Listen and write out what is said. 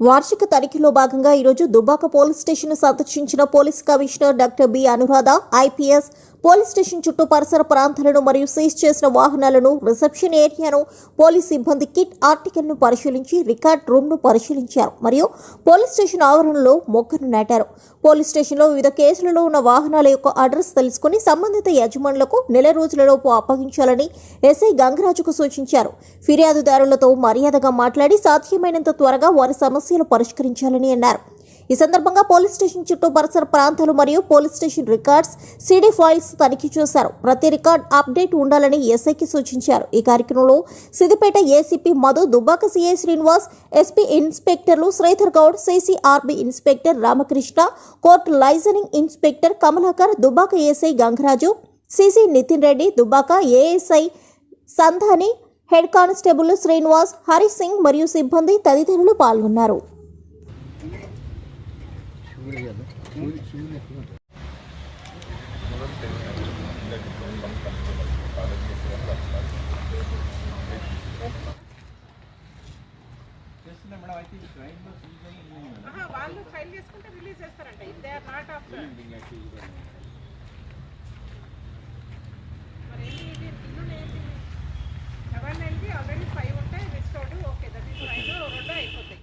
వార్షిక తనిఖీలో భాగంగా ఈరోజు దుబ్బాక పోలీస్ స్టేషన్ సందర్శించిన police commissioner doctor B Anuradha IPS police station చుట్టూ పరిసర ప్రాంతాలను మరియు సీజ్ చేసిన వాహనాలను రిసెప్షన్ ఏరియాను పోలీస్ సిబ్బంది కిట్ ఆర్టికల్ను పరిశీలించి రికార్డ్ రూమ్ను పరిశీలించారు మరియు పోలీస్ స్టేషన్ ఆవరణలో మొక్కను నాటారు. పోలీస్ స్టేషన్లో వివిధ కేసులలో ఉన్న వాహనాల యొక్క అడ్రస్ తెలుసుకుని సంబంధిత యజమానులకు నెల రోజులలోపు అప్పగించాలని ఎస్ఐ గంగరాజుకు సూచించారు. ఫిర్యాదుదారులతో మర్యాదగా మాట్లాడి సాధ్యమైనంత త్వరగా వారి సమస్యలు పరిష్కరించాలని అన్నారు. ఈ సందర్భంగా పోలీస్ స్టేషన్ చుట్టూ పరిసర ప్రాంతాలు మరియు police station records CD files తనిఖీ చేశారు. ప్రతి రికార్డ్ అప్డేట్ ఉండాలని ఎస్ఐకి సూచించారు. ఈ కార్యక్రమంలో Siddipet ACP Madhu Dubbaka CI Srinivas SP ఇన్స్పెక్టర్లు Sridhar Goud CCRB inspector Ramakrishna court liaisoning inspector Kamalakar Dubbaka ASI Gangaraju CC Nitin Reddy Dubbaka ASI Sandhani head constable Srinivas Hari Singh మరియు సిబ్బంది తదితరులు పాల్గొన్నారు. వాళ్ళు ఫైల్ చేసుకుంటే release చేస్తారంట. If they are not after